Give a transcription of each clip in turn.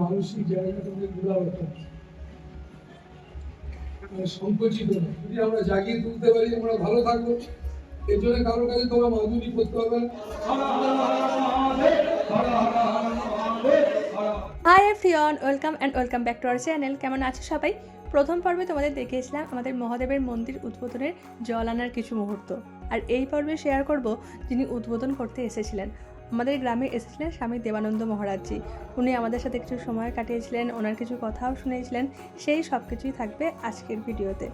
মানসিক জায়গাটা মানে সংকুচিত। যদি আমরা জাগিয়ে তুলতে পারি, আমরা ভালো থাকব। এর জন্য কারোর কাছে মাধুরী করতে hi welcome and welcome back to channel কেমন আছো সবাই? প্রথম পর্বে তোমাদের দেখিয়েছিলাম আমাদের মহাদেবের মন্দির উদ্বোধনের জল আনার কিছু মুহূর্ত। আর এই পর্বে শেয়ার করব যিনি উদ্বোধন করতে এসেছিলেন। আমাদের গ্রামে এসেছিলেন স্বামী দেবানন্দ মহারাজজি। উনি আমাদের সাথে কিছু সময় কাটিয়েছিলেন, ওনার কিছু কথাও শুনেছিলেন সেই সব কিছুই থাকবে আজকের ভিডিওতে।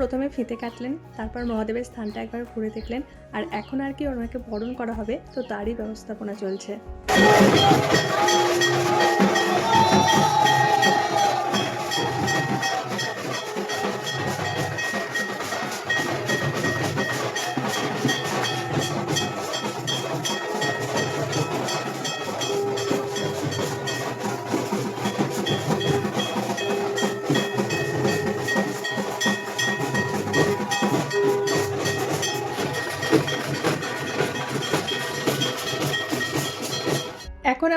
প্রথমে ফিতে কাটলেন, তারপর মহাদেবের স্থানটা একবার ঘুরে দেখলেন, আর এখন আর কি ওনাকে বরণ করা হবে, তো তারই ব্যবস্থাপনা চলছে।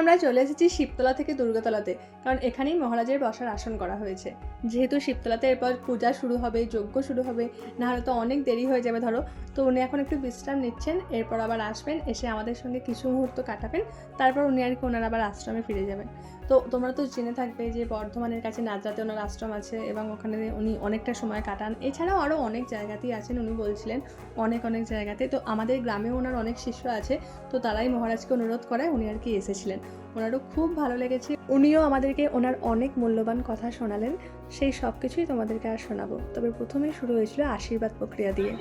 আমরা চলে এসেছি শিবতলা থেকে দুর্গাতলাতে, কারণ এখানেই মহারাজের বসার আসন করা হয়েছে। যেহেতু শিবতলাতে এরপর পূজা শুরু হবে, যজ্ঞ শুরু হবে, নাহলে তো অনেক দেরি হয়ে যাবে, ধরো। তো উনি এখন একটু বিশ্রাম নিচ্ছেন, এরপর আবার আসবেন, এসে আমাদের সঙ্গে কিছু মুহূর্ত কাটাবেন, তারপর উনি আর কি ওনার আবার আশ্রমে ফিরে যাবেন। তো তোমরা তো জেনে থাকবে যে বর্ধমানের কাছে নাজরাতে ওনার আশ্রম আছে এবং ওখানে উনি অনেকটা সময় কাটান। এছাড়াও আরও অনেক জায়গাতেই আছেন, উনি বলছিলেন অনেক অনেক জায়গাতে। তো আমাদের গ্রামেও ওনার অনেক শিষ্য আছে, তো তারাই মহারাজকে অনুরোধ করায় উনি আর কি এসেছিলেন। ওনারও খুব ভালো লেগেছে। উনিও আমাদেরকে ওনার অনেক মূল্যবান কথা শোনালেন, সেই সব কিছুই তোমাদেরকে আর শোনাবো। তবে প্রথমেই শুরু হয়েছিল আশীর্বাদ প্রক্রিয়া দিয়ে।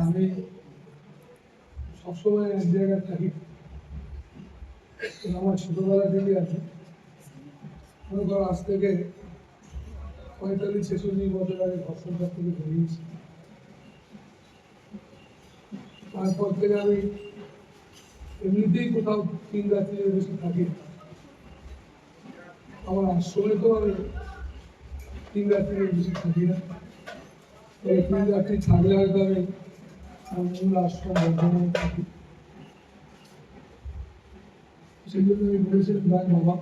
আমি সবসময় এক জায়গায় থাকি। আমার ছোটবেলা থেকে আছে। মনে করো আজ থেকে পঁয়তাল্লিশ, ছেচল্লিশ বছর আগে ঘর্ষণটার থেকে বেরিয়েছি তারপর থেকে আমি এমনিতেই কোথাও তিন রাত্রির বেশি থাকি। আমার আশ্রমে তো আমি তিন রাত্রির বেশি থাকি না। এই তিন রাত্রি থাকলে হয়তো আমি মূল আশ্রম বর্ধমানে সেই জন্য আমি বলেছিলাম দেখ বাবা,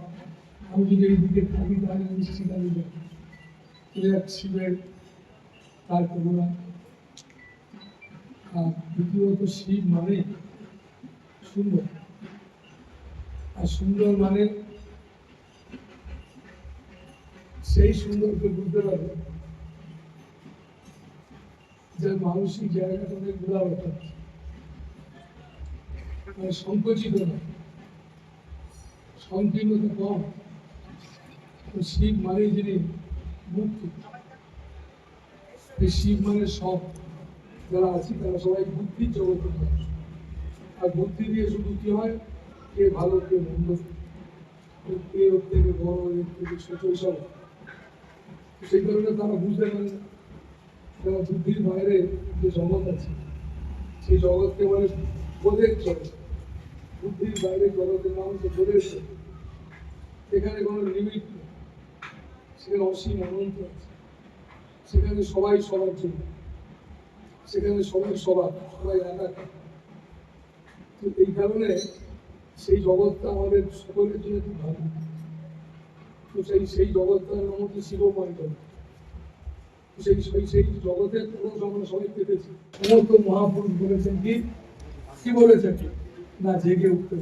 আমি যদি এই দিকে থাকি, তাহলে নিশ্চিত আমি এক শিবের তার করুণা আর দ্বিতীয়ত, শিব মানে সুন্দর। আর সুন্দর মানে সেই সুন্দরকে বুঝতে পারবে। যার মানসিক জায়গাটা অনেক দুরাবতা মানে সংকুচিত না। সংকীর্ণতা কম। শিব মানে যিনি মুক্তি। এই শিব মানে সব। যারা আছে তারা সবাই বুদ্ধির জগতে আর বুদ্ধি দিয়ে শুধু কি হয়? কে ভালো, কে মন্দ। কে ওর থেকে বড়, এর থেকে ছোট, সব। সেই কারণে তারা বুঝতে পারে না। যারা বুদ্ধির বাইরে যে জগৎ আছে, সেই জগৎকে মানে বোধে চলে বুদ্ধির বাইরে জগতের মানুষকে বোধে চলে সেখানে কোনো লিমিট নেই। সেখানে অসীম অনন্ত আছে। সেখানে সবাই সবার জন্য। সেখানে সবাই সবার, সবাই একা তো এই কারণে সেই জগৎটা আমাদের সকলের জন্য খুব ভালো। তো সেই সেই জগৎটার নাম হচ্ছে শিবময় জগৎ। সেই সেই জগতের আমরা পেতেছি মহাপুরুষ বলেছেন কি? বলেছেন? না উঠতে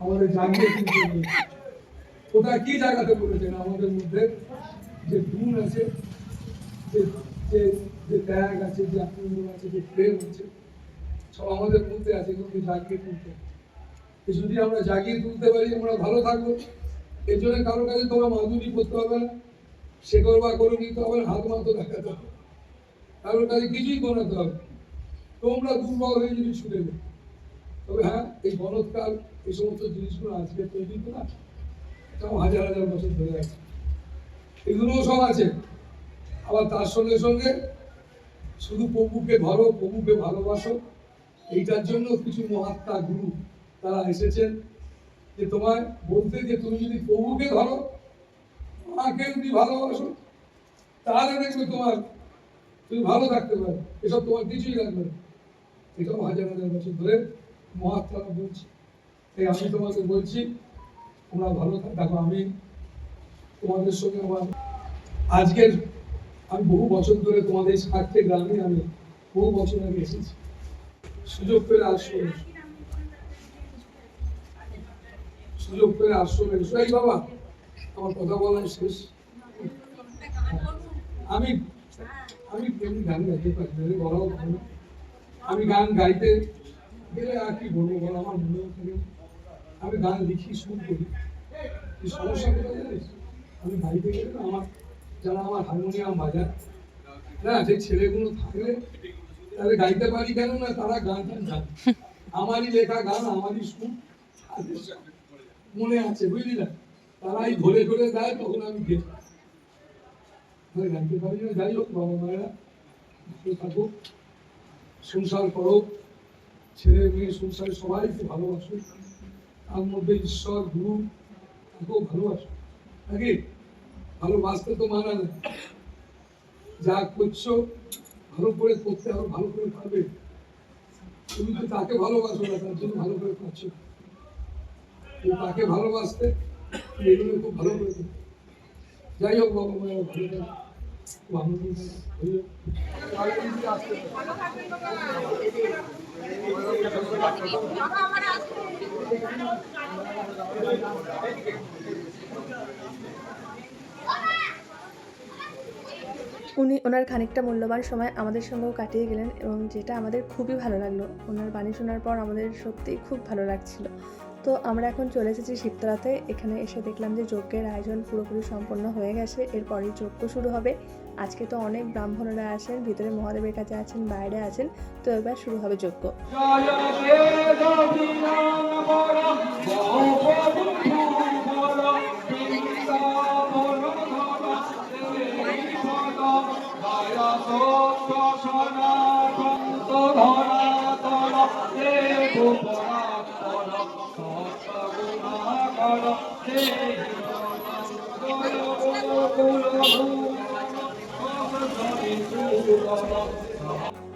আমাদের জাগিয়ে তুলতে বলেছেন। তো ওটা কি জায়গাতে বলেছেন? আমাদের মধ্যে যে আছে, যে যে যে ত্যাগ আছে, যে আছে, যে প্রেম আছে, সব আমাদের মধ্যে আছে যদি আমরা জাগিয়ে তুলতে পারি, আমরা ভালো থাকব। এর জন্য কারোর কাছে তোমার মাধুরী করতে হবে না। সে করবা করে নিতে হবে না, হাত মাত্র দেখাতে হবে কারোর কাছে কিছুই বানাতে হবে তোমরা দুর্বল হয়ে যদি ছুটে তবে হ্যাঁ এই বলৎকার এই সমস্ত জিনিসগুলো আজকে তৈরি তো না তাও হাজার হাজার বছর ধরে আছে। এগুলোও সব আছে। আবার তার সঙ্গে সঙ্গে শুধু প্রভুকে ধরো প্রভুকে ভালোবাসো এইটার জন্য কিছু মহাত্মা গুরু তারা এসেছেন যে তোমায় বলতে যে তুমি যদি প্রভুকে ধরো মাকে যদি ভালোবাসো, তাহলে দেখবে তোমার তুমি ভালো থাকতে পারো এসব তোমার কিছুই লাগবে না। এটাও হাজার হাজার বছর ধরে মহাত্মারা বলছে। তাই আমি তোমাকে বলছি, তোমরা ভালো থাক আমি তোমাদের সঙ্গে আমার আজকের আমি বহু বছর ধরে তোমাদের স্বার্থে গ্রামে আমি বহু বছর আগে এসেছি। সুযোগ পেলে আসো সুযোগ পেলে আসো এই বাবা কথা বলা শেষ। আমি আমি গান গাইতে পারি না, বলাও না। আমি গান গাইতে গেলে আর কি বলব বলো আমার মনে থাকে আমি গান লিখি সুর করি। এই সমস্যা কোথায় জানিস? আমি গাইতে গেলে না আমার যারা আমার হারমোনিয়াম বাজায় না যে ছেলেগুলো থাকলে তাহলে গাইতে পারি কেন না তারা গান টান জানে আমারই লেখা গান আমারই সুর তাদের মনে আছে বুঝলি না? তারাই ধরে ধরে দেয়, তখন আমি গেয়ে আমি গাইতে পারি না, যাই হোক, বাবা মায়েরা থাকুক সংসার করো, ছেলে মেয়ে, সংসারে সবাইকে ভালোবাসো, তার মধ্যে ঈশ্বর, গুরু, তাকেও ভালোবাসো। নাকি ভালোবাসতে তো মানা না যা করছ, ভালো করে করতে হবে, ভালো করে পারবে। তুমি তো তাকে ভালোবাসো না, তার জন্য ভালো করে। তুমি তাকে ভালোবাসতে এগুলো খুব ভালো করে করতে যাই হোক। উনি ওনার খানিকটা মূল্যবান সময় আমাদের সঙ্গেও কাটিয়ে গেলেন এবং যেটা আমাদের খুবই ভালো লাগল ওনার বাণী শোনার পর আমাদের সত্যিই খুব ভালো লাগছিল তো আমরা এখন চলে এসেছি শিবতলাতে এখানে এসে দেখলাম যে যজ্ঞের আয়োজন পুরোপুরি সম্পন্ন হয়ে গেছে এরপরই যজ্ঞ শুরু হবে আজকে তো অনেক ব্রাহ্মণরা আছেন ভিতরে মহাদেবের কাছে আছেন বাইরে আছেন তো এবার শুরু হবে যজ্ঞ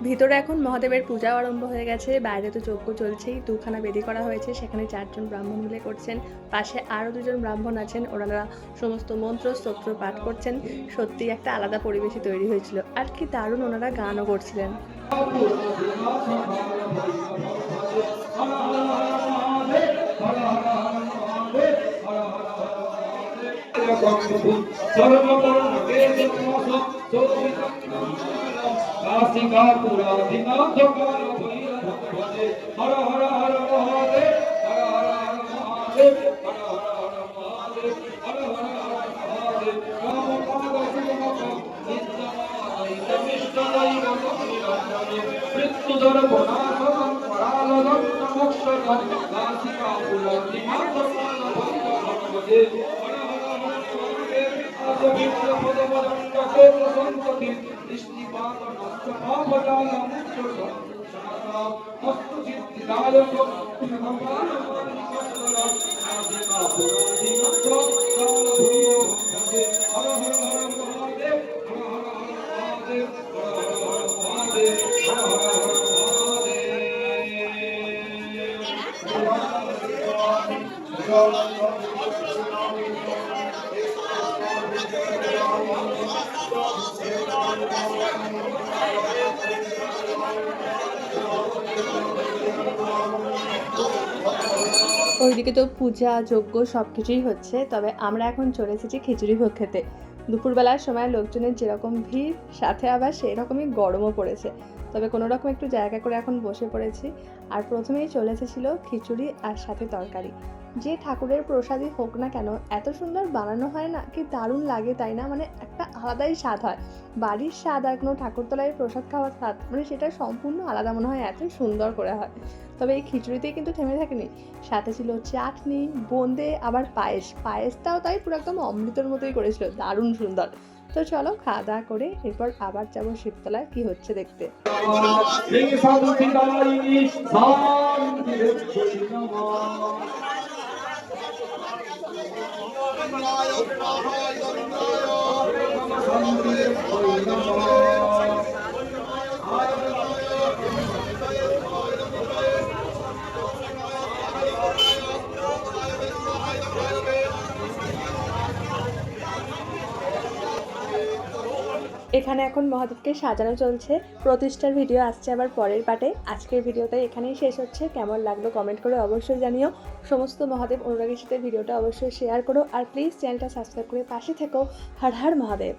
ভিতরে এখন মহাদেবের পূজা আরম্ভ হয়ে গেছে। বাইরে তো যজ্ঞ চলছেই। দুখানা বেদি করা হয়েছে। সেখানে চারজন ব্রাহ্মণ মিলে করছেন। পাশে আরও দুজন ব্রাহ্মণ আছেন। ওনারা সমস্ত মন্ত্র, স্তোত্র পাঠ করছেন। সত্যি একটা আলাদা পরিবেশই তৈরি হয়েছিল। আর কি দারুণ ওনারা গানও করছিলেন। হর হর হর মহাদেব হর হর হর মহাদেব হর হর হর মহাদেব হর হর হর মহাদেব রাম পাদ শিবমত মৃত্যুধর বনাথম পরালদম নমস্কার নাসিকা পুলন্তি মাতমান ভক্ত ভগবতে হর হর পদণ্ড কোপ সন্ততি দৃষ্টিপাত নষ্ট পাপজাল মুক্ত হস্ত সিদ্ধিদায়ক ভগবান হর হর হর ওইদিকে তো পূজা, যজ্ঞ সব কিছুই হচ্ছে, তবে আমরা এখন চলে এসেছি খিচুড়ি ভোগ খেতে। দুপুরবেলার সময় লোকজনের যেরকম ভিড়, সাথে আবার সেই রকমই গরমও পড়েছে। তবে কোনো রকম একটু জায়গা করে এখন বসে পড়েছি। আর প্রথমেই চলে এসেছিল খিচুড়ি আর সাথে তরকারি। যে ঠাকুরের প্রসাদই হোক না কেন, এত সুন্দর বানানো হয় না কি দারুণ লাগে তাই না? মানে একটা আলাদাই স্বাদ হয়। বাড়ির স্বাদ আর কোনো ঠাকুরতলায় প্রসাদ খাওয়ার স্বাদ মানে সেটা সম্পূর্ণ আলাদা মনে হয় এত সুন্দর করে হয়। তবে এই খিচুড়িতেই কিন্তু থেমে থাকেনি। সাথে ছিল চাটনি, বোঁদে, আবার পায়েস। পায়েসটাও তাই পুরো একদম অমৃতের মতোই করেছিল, দারুণ সুন্দর। তো চলো খাওয়া দাওয়া করে এরপর আবার যাব শিবতলায় কি হচ্ছে দেখতে। Ing এখানে এখন মহাদেবকে সাজানো চলছে। প্রতিষ্ঠার ভিডিও আসছে আবার পরের পাটে। আজকের ভিডিওটা এখানেই শেষ হচ্ছে। কেমন লাগল কমেন্ট করে অবশ্যই জানিও। সমস্ত মহাদেব অনুরাগের সাথে ভিডিওটা অবশ্যই শেয়ার করো। আর প্লিজ চ্যানেলটা সাবস্ক্রাইব করে পাশে থেকো। হর হর মহাদেব।